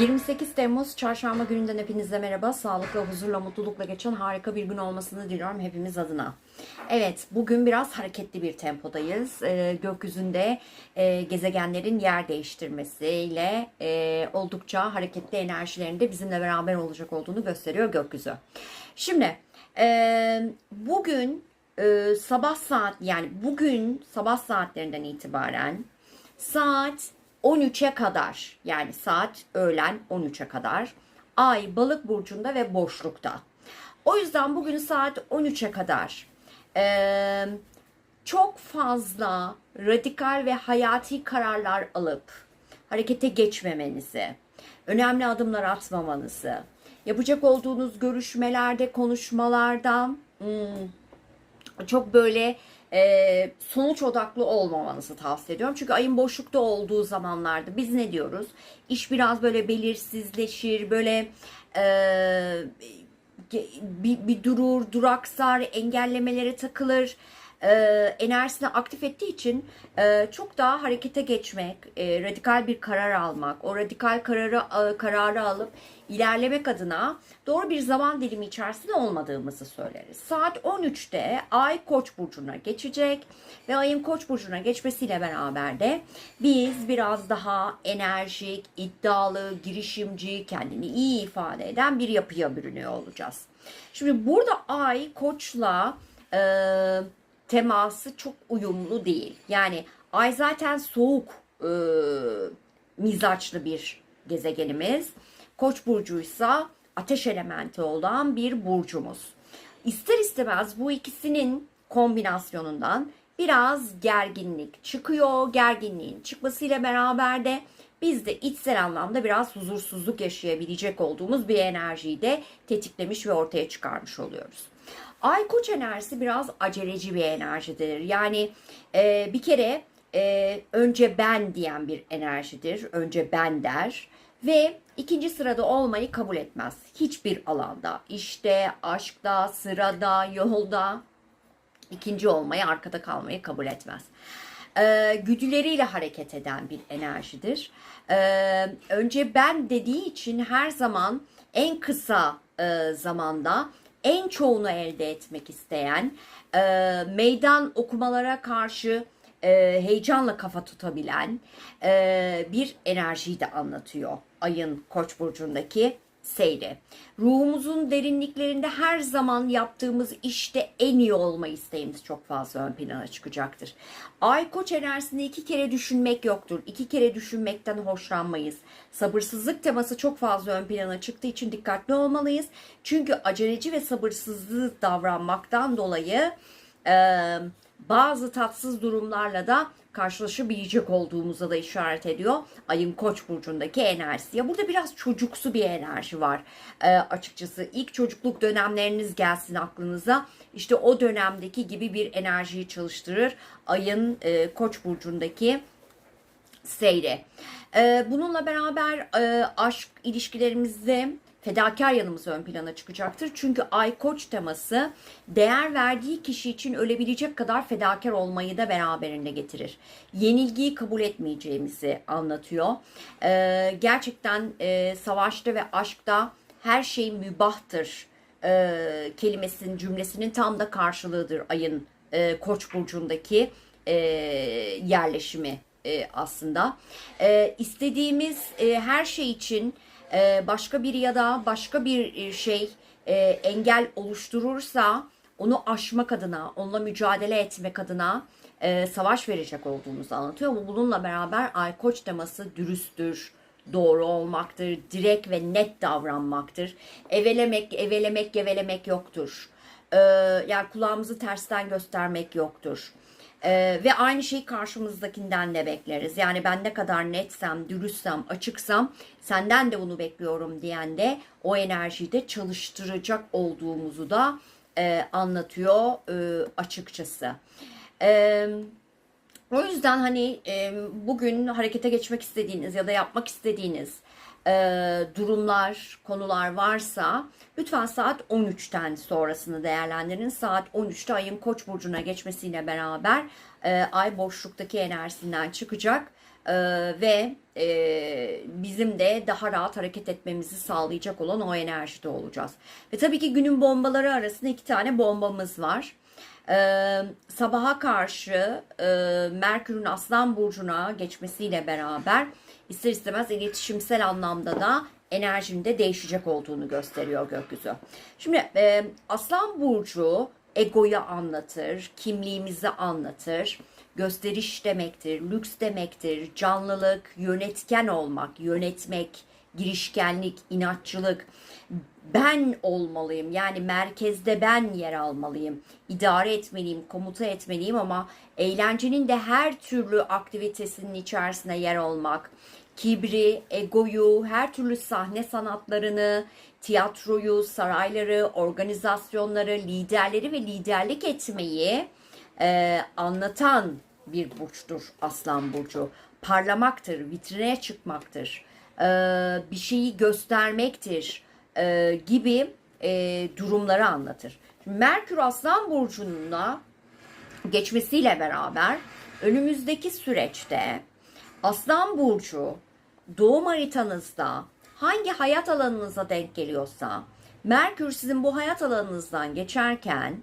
28 Temmuz Çarşamba gününden hepinize merhaba. Sağlıkla, huzurla, mutlulukla geçen harika bir gün olmasını diliyorum hepimiz adına. Evet, bugün biraz hareketli bir tempodayız. Ee, gökyüzünde e, gezegenlerin yer değiştirmesiyle e, oldukça hareketli enerjilerinde bizimle beraber olacak olduğunu gösteriyor gökyüzü. Şimdi, e, bugün e, sabah saat yani bugün sabah saatlerinden itibaren saat 13'e kadar yani saat öğlen 13'e kadar ay balık burcunda ve boşlukta. O yüzden bugün saat 13'e kadar eee, çok fazla radikal ve hayati kararlar alıp harekete geçmemenizi, önemli adımlar atmamanızı, yapacak olduğunuz görüşmelerde, konuşmalarda hmm, çok böyle e, sonuç odaklı olmamanızı tavsiye ediyorum. Çünkü ayın boşlukta olduğu zamanlarda biz ne diyoruz? İş biraz böyle belirsizleşir, böyle e, bir, bir durur, duraksar, engellemelere takılır. E, enerjisini aktif ettiği için e, çok daha harekete geçmek, e, radikal bir karar almak, o radikal kararı e, kararı alıp ilerlemek adına doğru bir zaman dilimi içerisinde olmadığımızı söyleriz. Saat 13'te Ay Koç burcuna geçecek ve Ay'ın Koç burcuna geçmesiyle beraber de biz biraz daha enerjik, iddialı, girişimci, kendini iyi ifade eden bir yapıya bürünüyor olacağız. Şimdi burada Ay Koç'la e, teması çok uyumlu değil. Yani Ay zaten soğuk e, mizaçlı bir gezegenimiz. Koç burcuysa ateş elementi olan bir burcumuz. İster istemez bu ikisinin kombinasyonundan biraz gerginlik çıkıyor. Gerginliğin çıkmasıyla beraber de biz de içsel anlamda biraz huzursuzluk yaşayabilecek olduğumuz bir enerjiyi de tetiklemiş ve ortaya çıkarmış oluyoruz. Ay koç enerjisi biraz aceleci bir enerjidir. Yani e, bir kere e, önce ben diyen bir enerjidir. Önce ben der ve ikinci sırada olmayı kabul etmez. Hiçbir alanda, işte, aşkta, sırada, yolda ikinci olmayı, arkada kalmayı kabul etmez. Ee, güdüleriyle hareket eden bir enerjidir. Ee, önce ben dediği için her zaman en kısa e, zamanda en çoğunu elde etmek isteyen, e, meydan okumalara karşı e, heyecanla kafa tutabilen e, bir enerjiyi de anlatıyor ayın koç burcundaki seyri. Ruhumuzun derinliklerinde her zaman yaptığımız işte en iyi olma isteğimiz çok fazla ön plana çıkacaktır. Ay koç enerjisinde iki kere düşünmek yoktur. İki kere düşünmekten hoşlanmayız. Sabırsızlık teması çok fazla ön plana çıktığı için dikkatli olmalıyız. Çünkü aceleci ve sabırsızlı davranmaktan dolayı e, bazı tatsız durumlarla da karşılaşabilecek olduğumuza da işaret ediyor. Ayın koç burcundaki enerjisi. Ya burada biraz çocuksu bir enerji var e, açıkçası. İlk çocukluk dönemleriniz gelsin aklınıza. İşte o dönemdeki gibi bir enerjiyi çalıştırır. Ayın e, koç burcundaki seyri. Ee, bununla beraber e, aşk ilişkilerimizde fedakar yanımız ön plana çıkacaktır. Çünkü ay koç teması değer verdiği kişi için ölebilecek kadar fedakar olmayı da beraberinde getirir. Yenilgiyi kabul etmeyeceğimizi anlatıyor. Ee, gerçekten e, savaşta ve aşkta her şey mübahtır e, kelimesinin cümlesinin tam da karşılığıdır ayın e, koç burcundaki e, yerleşimi e, aslında. E, istediğimiz e, her şey için e, başka bir ya da başka bir e, şey e, engel oluşturursa onu aşmak adına, onunla mücadele etmek adına e, savaş verecek olduğumuzu anlatıyor. Ama bununla beraber ay koç teması dürüsttür, doğru olmaktır, direkt ve net davranmaktır. Evelemek, evelemek, gevelemek yoktur. Ee, yani kulağımızı tersten göstermek yoktur. Ee, ve aynı şeyi karşımızdakinden de bekleriz. Yani ben ne kadar netsem, dürüstsem, açıksam senden de bunu bekliyorum diyen de o enerjiyi de çalıştıracak olduğumuzu da e, anlatıyor e, açıkçası. Evet. O yüzden hani e, bugün harekete geçmek istediğiniz ya da yapmak istediğiniz e, durumlar, konular varsa lütfen saat 13'ten sonrasını değerlendirin. Saat 13'te ayın koç burcuna geçmesiyle beraber e, ay boşluktaki enerjisinden çıkacak Ee, ve e, bizim de daha rahat hareket etmemizi sağlayacak olan o enerjide olacağız. Ve tabii ki günün bombaları arasında iki tane bombamız var. Ee, sabaha karşı e, Merkür'ün Aslan Burcu'na geçmesiyle beraber ister istemez iletişimsel anlamda da enerjinde değişecek olduğunu gösteriyor gökyüzü. Şimdi e, Aslan Burcu egoyu anlatır, kimliğimizi anlatır, gösteriş demektir, lüks demektir, canlılık, yönetken olmak, yönetmek, girişkenlik, inatçılık, ben olmalıyım. Yani merkezde ben yer almalıyım. İdare etmeliyim, komuta etmeliyim ama eğlencenin de her türlü aktivitesinin içerisine yer olmak, kibri, egoyu, her türlü sahne sanatlarını, tiyatroyu, sarayları, organizasyonları, liderleri ve liderlik etmeyi e, anlatan bir burçtur Aslan Burcu. Parlamaktır, vitrine çıkmaktır, e, bir şeyi göstermektir e, gibi e, durumları anlatır. Şimdi Merkür Aslan Burcu'na geçmesiyle beraber önümüzdeki süreçte Aslan Burcu doğum haritanızda hangi hayat alanınıza denk geliyorsa Merkür sizin bu hayat alanınızdan geçerken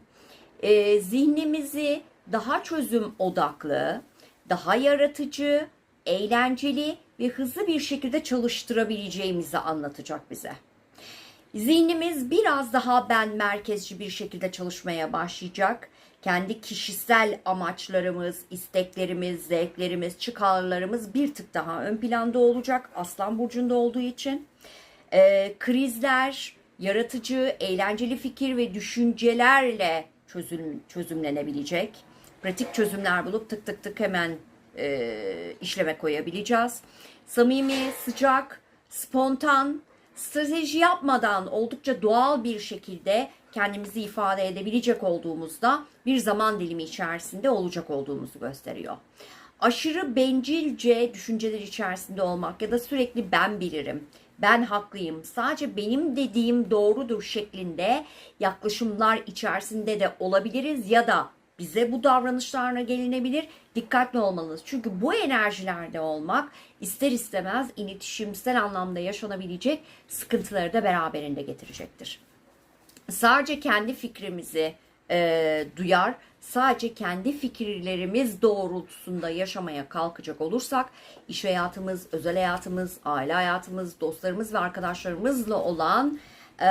e, zihnimizi daha çözüm odaklı, daha yaratıcı, eğlenceli ve hızlı bir şekilde çalıştırabileceğimizi anlatacak bize. Zihnimiz biraz daha ben merkezci bir şekilde çalışmaya başlayacak. Kendi kişisel amaçlarımız, isteklerimiz, zevklerimiz, çıkarlarımız bir tık daha ön planda olacak. Aslan burcunda olduğu için. Ee, krizler, yaratıcı, eğlenceli fikir ve düşüncelerle çözüm, çözümlenebilecek. Pratik çözümler bulup tık tık tık hemen e, işleme koyabileceğiz. Samimi, sıcak, spontan, strateji yapmadan oldukça doğal bir şekilde kendimizi ifade edebilecek olduğumuzda bir zaman dilimi içerisinde olacak olduğumuzu gösteriyor. Aşırı bencilce düşünceler içerisinde olmak ya da sürekli ben bilirim, ben haklıyım, sadece benim dediğim doğrudur şeklinde yaklaşımlar içerisinde de olabiliriz ya da bize bu davranışlarla gelinebilir. Dikkatli olmalıyız. Çünkü bu enerjilerde olmak ister istemez iletişimsel anlamda yaşanabilecek sıkıntıları da beraberinde getirecektir. Sadece kendi fikrimizi e, duyar, sadece kendi fikirlerimiz doğrultusunda yaşamaya kalkacak olursak iş hayatımız, özel hayatımız, aile hayatımız, dostlarımız ve arkadaşlarımızla olan e,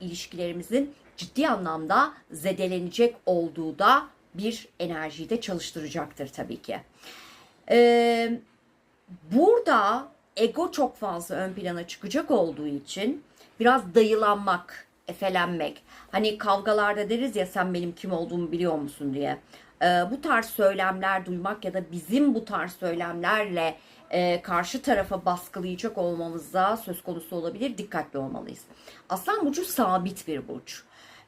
ilişkilerimizin ciddi anlamda zedelenecek olduğu da bir enerjiyi de çalıştıracaktır tabii ki. Ee, burada ego çok fazla ön plana çıkacak olduğu için biraz dayılanmak, efelenmek. Hani kavgalarda deriz ya sen benim kim olduğumu biliyor musun diye. Ee, bu tarz söylemler duymak ya da bizim bu tarz söylemlerle e, karşı tarafa baskılayacak olmamızda söz konusu olabilir. Dikkatli olmalıyız. Aslan burcu sabit bir burç.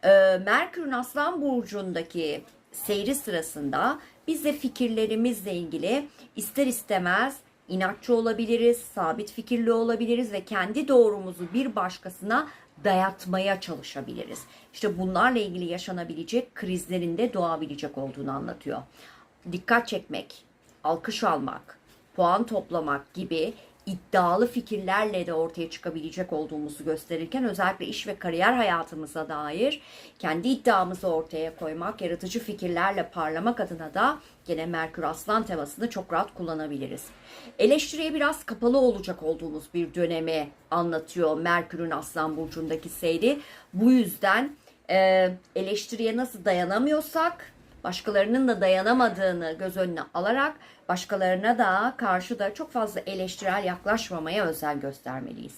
Ee, Merkür'ün Aslan burcundaki seyri sırasında biz de fikirlerimizle ilgili ister istemez inatçı olabiliriz, sabit fikirli olabiliriz ve kendi doğrumuzu bir başkasına dayatmaya çalışabiliriz. İşte bunlarla ilgili yaşanabilecek krizlerin de doğabilecek olduğunu anlatıyor. Dikkat çekmek, alkış almak, puan toplamak gibi iddialı fikirlerle de ortaya çıkabilecek olduğumuzu gösterirken özellikle iş ve kariyer hayatımıza dair kendi iddiamızı ortaya koymak, yaratıcı fikirlerle parlamak adına da gene Merkür Aslan temasını çok rahat kullanabiliriz. Eleştiriye biraz kapalı olacak olduğumuz bir dönemi anlatıyor Merkür'ün Aslan burcundaki seyri. Bu yüzden eleştiriye nasıl dayanamıyorsak başkalarının da dayanamadığını göz önüne alarak başkalarına da karşı da çok fazla eleştirel yaklaşmamaya özen göstermeliyiz.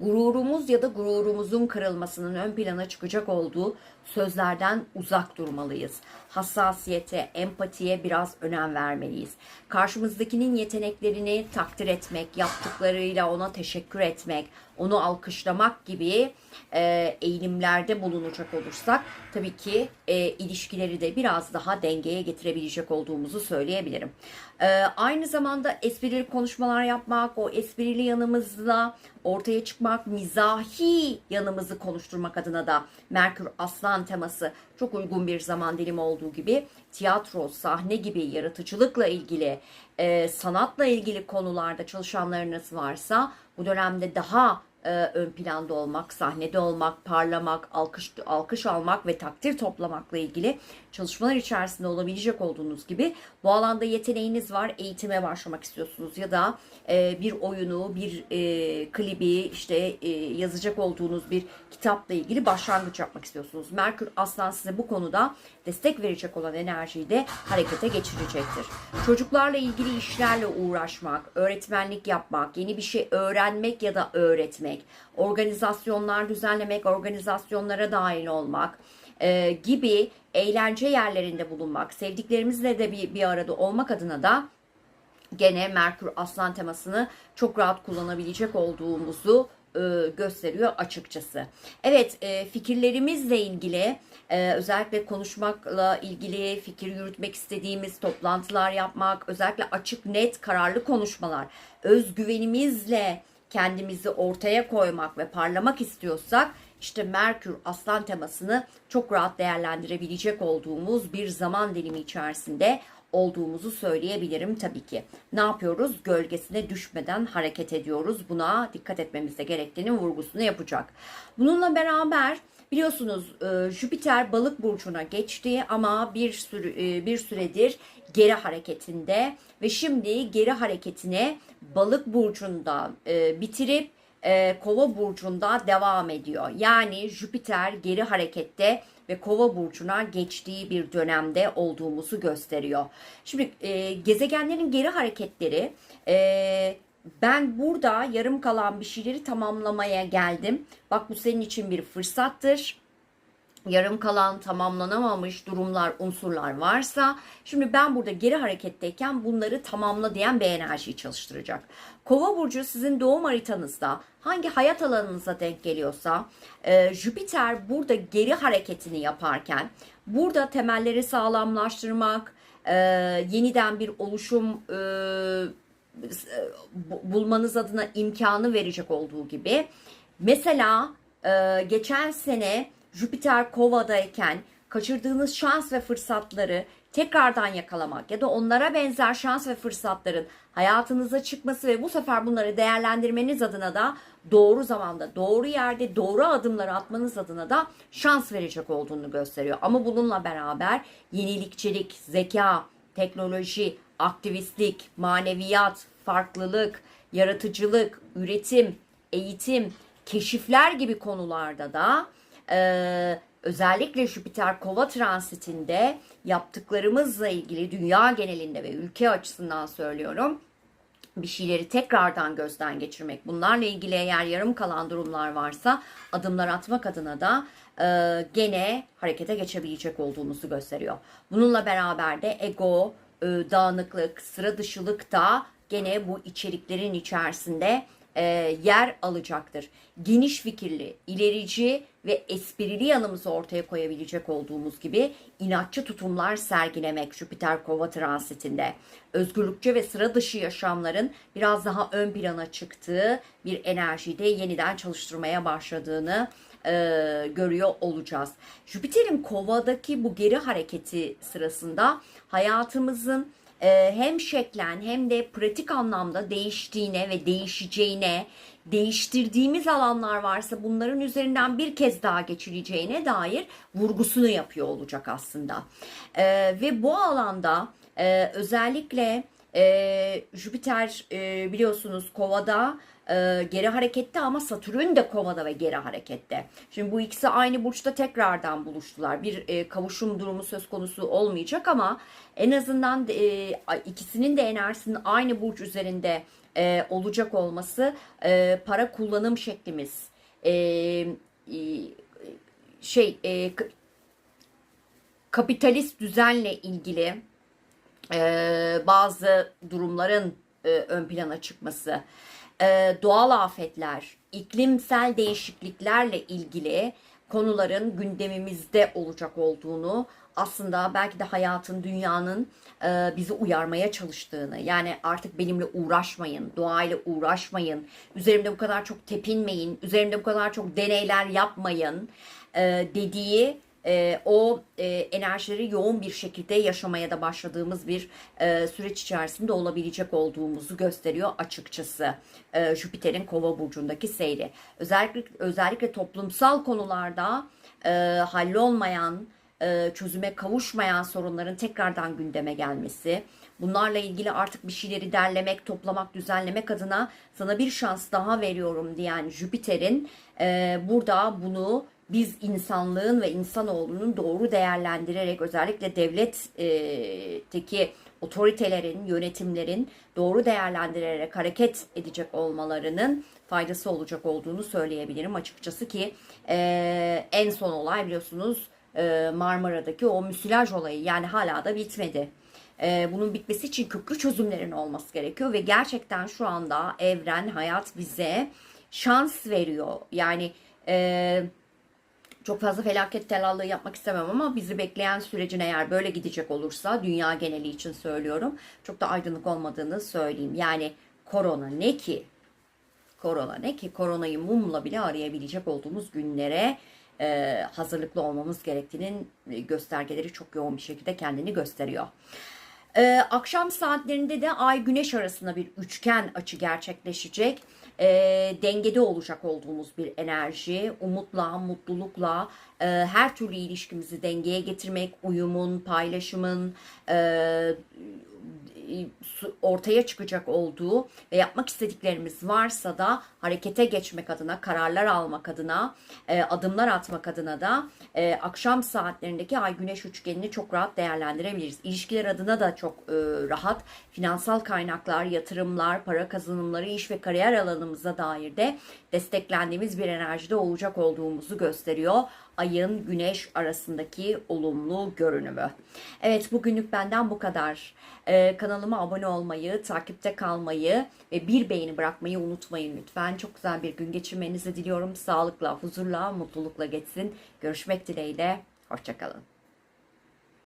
Gururumuz ya da gururumuzun kırılmasının ön plana çıkacak olduğu sözlerden uzak durmalıyız. Hassasiyete, empatiye biraz önem vermeliyiz. Karşımızdakinin yeteneklerini takdir etmek, yaptıklarıyla ona teşekkür etmek, onu alkışlamak gibi e, eğilimlerde bulunacak olursak tabii ki e, ilişkileri de biraz daha dengeye getirebilecek olduğumuzu söyleyebilirim. Ee, aynı zamanda esprili konuşmalar yapmak, o esprili yanımızla ortaya çıkmak, mizahi yanımızı konuşturmak adına da Merkür Aslan teması. Çok uygun bir zaman dilimi olduğu gibi tiyatro, sahne gibi yaratıcılıkla ilgili, e, sanatla ilgili konularda çalışanlarınız varsa bu dönemde daha e, ön planda olmak, sahnede olmak, parlamak, alkış alkış almak ve takdir toplamakla ilgili çalışmalar içerisinde olabilecek olduğunuz gibi bu alanda yeteneğiniz var, eğitime başlamak istiyorsunuz ya da e, bir oyunu, bir e, klibi işte e, yazacak olduğunuz bir kitapla ilgili başlangıç yapmak istiyorsunuz. Merkür Aslan size bu konuda destek verecek olan enerjiyi de harekete geçirecektir. Çocuklarla ilgili işlerle uğraşmak, öğretmenlik yapmak, yeni bir şey öğrenmek ya da öğretmek, organizasyonlar düzenlemek, organizasyonlara dahil olmak e, gibi eğlence yerlerinde bulunmak, sevdiklerimizle de bir, bir arada olmak adına da gene Merkür Aslan temasını çok rahat kullanabilecek olduğumuzu e, gösteriyor açıkçası. Evet e, fikirlerimizle ilgili e, özellikle konuşmakla ilgili fikir yürütmek istediğimiz toplantılar yapmak özellikle açık net kararlı konuşmalar özgüvenimizle kendimizi ortaya koymak ve parlamak istiyorsak işte Merkür Aslan temasını çok rahat değerlendirebilecek olduğumuz bir zaman dilimi içerisinde olduğumuzu söyleyebilirim tabii ki. Ne yapıyoruz? Gölgesine düşmeden hareket ediyoruz. Buna dikkat etmemiz de gerektiğinin vurgusunu yapacak. Bununla beraber biliyorsunuz e, Jüpiter balık burcuna geçti ama bir sürü e, bir süredir geri hareketinde ve şimdi geri hareketine balık burcunda e, bitirip e, kova burcunda devam ediyor. Yani Jüpiter geri harekette ve kova burcuna geçtiği bir dönemde olduğumuzu gösteriyor. Şimdi e, gezegenlerin geri hareketleri e, ben burada yarım kalan bir şeyleri tamamlamaya geldim. Bak bu senin için bir fırsattır yarım kalan tamamlanamamış durumlar, unsurlar varsa şimdi ben burada geri hareketteyken bunları tamamla diyen bir enerjiyi çalıştıracak. Kova burcu sizin doğum haritanızda hangi hayat alanınıza denk geliyorsa e, Jüpiter burada geri hareketini yaparken burada temelleri sağlamlaştırmak, e, yeniden bir oluşum e, bulmanız adına imkanı verecek olduğu gibi mesela e, geçen sene Jüpiter kovadayken kaçırdığınız şans ve fırsatları tekrardan yakalamak ya da onlara benzer şans ve fırsatların hayatınıza çıkması ve bu sefer bunları değerlendirmeniz adına da doğru zamanda, doğru yerde, doğru adımları atmanız adına da şans verecek olduğunu gösteriyor. Ama bununla beraber yenilikçilik, zeka, teknoloji, aktivistlik, maneviyat, farklılık, yaratıcılık, üretim, eğitim, keşifler gibi konularda da e, özellikle Jüpiter kova transitinde yaptıklarımızla ilgili dünya genelinde ve ülke açısından söylüyorum bir şeyleri tekrardan gözden geçirmek. Bunlarla ilgili eğer yarım kalan durumlar varsa adımlar atmak adına da e, gene harekete geçebilecek olduğumuzu gösteriyor. Bununla beraber de ego, e, dağınıklık, sıra dışılık da gene bu içeriklerin içerisinde e, yer alacaktır. Geniş fikirli, ilerici ve esprili yanımızı ortaya koyabilecek olduğumuz gibi inatçı tutumlar sergilemek Jüpiter Kova transitinde. Özgürlükçe ve sıra dışı yaşamların biraz daha ön plana çıktığı bir enerjide yeniden çalıştırmaya başladığını e, görüyor olacağız. Jüpiter'in kovadaki bu geri hareketi sırasında hayatımızın e, hem şeklen hem de pratik anlamda değiştiğine ve değişeceğine, değiştirdiğimiz alanlar varsa bunların üzerinden bir kez daha geçileceğine dair vurgusunu yapıyor olacak aslında. E, ve bu alanda e, özellikle e, Jüpiter e, biliyorsunuz kovada e, geri harekette ama Satürn de kovada ve geri harekette. Şimdi bu ikisi aynı burçta tekrardan buluştular. Bir e, kavuşum durumu söz konusu olmayacak ama en azından e, ikisinin de enerjisinin aynı burç üzerinde e, olacak olması e, para kullanım şeklimiz e, e, şey e, kapitalist düzenle ilgili e, bazı durumların e, ön plana çıkması. E, doğal afetler, iklimsel değişikliklerle ilgili konuların gündemimizde olacak olduğunu, aslında belki de hayatın, dünyanın e, bizi uyarmaya çalıştığını, yani artık benimle uğraşmayın, doğayla uğraşmayın, üzerimde bu kadar çok tepinmeyin, üzerimde bu kadar çok deneyler yapmayın e, dediği e, o e, enerjileri yoğun bir şekilde yaşamaya da başladığımız bir e, süreç içerisinde olabilecek olduğumuzu gösteriyor açıkçası e, Jüpiter'in Kova burcundaki seyri. Özellikle özellikle toplumsal konularda e, hallolmayan, e, çözüme kavuşmayan sorunların tekrardan gündeme gelmesi, bunlarla ilgili artık bir şeyleri derlemek, toplamak, düzenlemek adına sana bir şans daha veriyorum diyen Jüpiter'in burada bunu biz insanlığın ve insanoğlunun doğru değerlendirerek özellikle devletteki otoritelerin, yönetimlerin doğru değerlendirerek hareket edecek olmalarının faydası olacak olduğunu söyleyebilirim açıkçası ki e, en son olay biliyorsunuz e, Marmara'daki o müsilaj olayı yani hala da bitmedi. E, bunun bitmesi için köklü çözümlerin olması gerekiyor ve gerçekten şu anda evren, hayat bize şans veriyor. Yani e, çok fazla felaket telallığı yapmak istemem ama bizi bekleyen sürecin eğer böyle gidecek olursa dünya geneli için söylüyorum çok da aydınlık olmadığını söyleyeyim. Yani korona ne ki? Korona ne ki? Koronayı mumla bile arayabilecek olduğumuz günlere e, hazırlıklı olmamız gerektiğinin göstergeleri çok yoğun bir şekilde kendini gösteriyor. Ee, akşam saatlerinde de Ay Güneş arasında bir üçgen açı gerçekleşecek. Ee, dengede olacak olduğumuz bir enerji, umutla, mutlulukla e, her türlü ilişkimizi dengeye getirmek, uyumun, paylaşımın, e, ortaya çıkacak olduğu ve yapmak istediklerimiz varsa da harekete geçmek adına, kararlar almak adına, e, adımlar atmak adına da e, akşam saatlerindeki ay güneş üçgenini çok rahat değerlendirebiliriz. İlişkiler adına da çok e, rahat finansal kaynaklar, yatırımlar, para kazanımları, iş ve kariyer alanımıza dair de desteklendiğimiz bir enerjide olacak olduğumuzu gösteriyor ayın güneş arasındaki olumlu görünümü. Evet bugünlük benden bu kadar. Ee, kanalıma abone olmayı, takipte kalmayı ve bir beğeni bırakmayı unutmayın lütfen. Çok güzel bir gün geçirmenizi diliyorum. Sağlıkla, huzurla, mutlulukla geçsin. Görüşmek dileğiyle. Hoşçakalın.